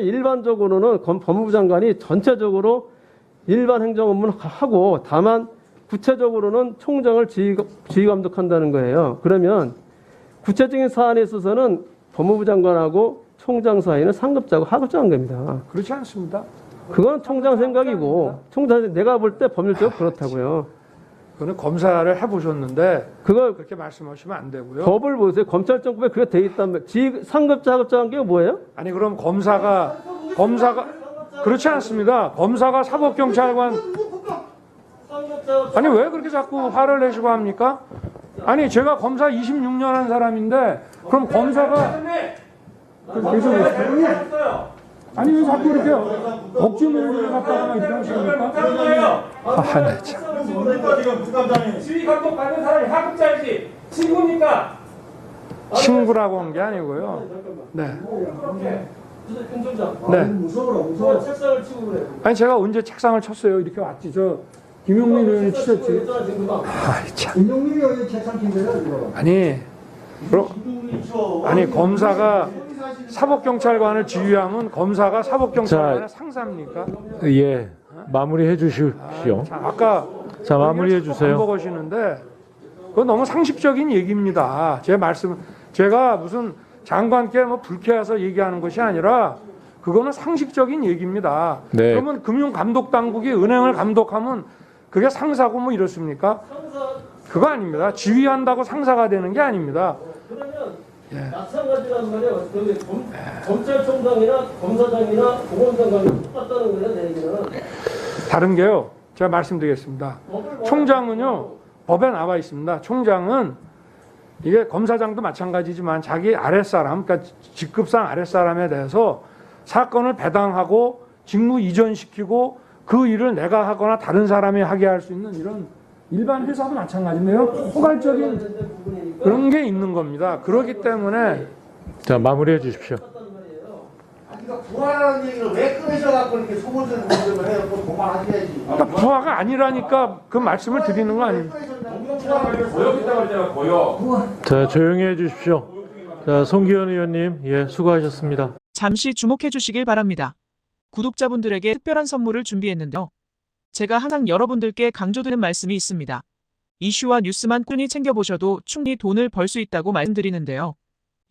일반적으로는 검- 법무부 장관이 전체적으로 일반 행정 업무는 하고 다만 구체적으로는 총장을 지휘, 지휘 감독한다는 거예요. 그러면 구체적인 사안에 있어서는 법무부 장관하고 총장 사이는 상급자고 하급자인 겁니다. 그렇지 않습니다. 그건 총장 생각이고 총장 내가 볼 때 법률적으로 그렇다고요. 그거는 검사를 해보셨는데 그걸 그렇게 말씀하시면 안 되고요. 법을 보세요. 검찰정법에 그게 돼 있다면 지 상급자 하급자 관계 가 뭐예요? 아니 그럼 검사가 검사가 그렇지 않습니다. 검사가 사법경찰관 아니 왜 그렇게 자꾸 화를 내시고 합니까? 아니 제가 검사 26년 한 사람인데 그럼 검사가 그 계속 왜- 아니 왜 자꾸 이렇게 억지 논리를 갖다가 이렇게 하십니까? 아, 네, 참. 뭡니까 지금 국감장님 지휘 감독 받는 사람이 하급자이지 친구입니까? 친구라고 한 게 아니고요. 네, 김 총장. 네. 무서워라 뭐 책상을 치고 그래. 아니 제가 언제 책상을 쳤어요? 이렇게 왔지. 저 김용민 의원이 치셨지. 아이 참. 김용민이 여기 책상 킨대요 이거 아니 그럼 아니 검사가 사법경찰관을 지휘하면 검사가 사법경찰관의 상사입니까? 예, 마무리해 주십시오. 자, 아까 자, 마무리해 주세요. 반복하시는데 그건 너무 상식적인 얘기입니다. 제 말씀 제가 무슨 장관께 뭐 불쾌해서 얘기하는 것이 아니라 그거는 상식적인 얘기입니다. 네. 그러면 금융감독당국이 은행을 감독하면 그게 상사고 뭐 이렇습니까? 그거 아닙니다. 지휘한다고 상사가 되는 게 아닙니다. 그러면 예. 마찬가지란 말이에요. 검, 검찰총장이나 검사장이나 보건장관이 똑같다는 거예요. 내 얘기는. 다른 게요. 제가 말씀드리겠습니다. 총장은요 법에 나와 있습니다. 총장은 이게 검사장도 마찬가지지만 자기 아랫사람, 그러니까 직급상 아랫사람에 대해서 사건을 배당하고 직무 이전시키고 그 일을 내가 하거나 다른 사람이 하게 할 수 있는 이런 일반 회사도 마찬가지인데요. 포괄적인 그런 게 있는 겁니다. 그렇기 때문에 자, 마무리해 주십시오. 그러니까 부활하는 얘기를 왜 끊으셔갖고 이렇게 공격을 해요 또 그만하셔야지 그러니까 부하가 아니라니까 그 말씀을 드리는 거? 고역 했잖아 고역 자, 조용히 해 주십시오. 자, 송기현 의원님, 예, 수고하셨습니다. 잠시 주목해 주시길 바랍니다. 구독자분들에게 특별한 선물을 준비했는데요. 제가 항상 여러분들께 강조드리는 말씀이 있습니다. 이슈와 뉴스만 꾸준히 챙겨보셔도 충분히 돈을 벌 수 있다고 말씀드리는데요.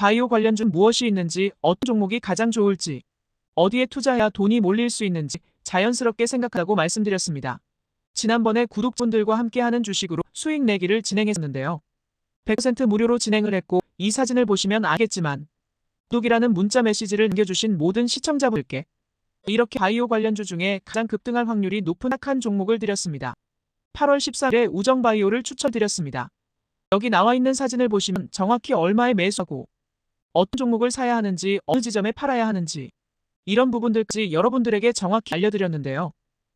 바이오 관련주 무엇이 있는지, 어떤 종목이 가장 좋을지, 어디에 투자해야 돈이 몰릴 수 있는지 자연스럽게 생각하고 말씀드렸습니다. 지난번에 구독자분들과 함께하는 주식으로 수익 내기를 진행했었는데요. 100% 무료로 진행을 했고 이 사진을 보시면 알겠지만 구독이라는 문자 메시지를 남겨주신 모든 시청자분들께 이렇게 바이오 관련주 중에 가장 급등할 확률이 높은 악한 종목을 드렸습니다. 8월 14일에 우정바이오를 추천드렸습니다. 여기 나와 있는 사진을 보시면 정확히 얼마에 매수하고 어떤 종목을 사야 하는지 어느 지점에 팔아야 하는지 이런 부분들까지 여러분들에게 정확히 알려드렸는데요.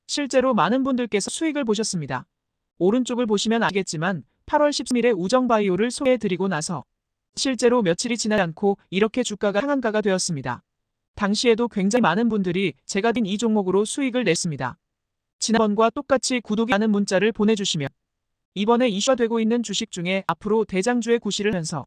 실제로 많은 분들께서 수익을 보셨습니다. 오른쪽을 보시면 알겠지만 8월 13일에 우정바이오를 소개해드리고 나서 실제로 며칠이 지나지 않고 이렇게 주가가 상한가가 되었습니다. 당시에도 굉장히 많은 분들이 제가 딘 이 종목으로 수익을 냈습니다. 지난번과 똑같이 구독이 하는 문자를 보내주시면 이번에 이슈화되고 있는 주식 중에 앞으로 대장주의 구실을 하면서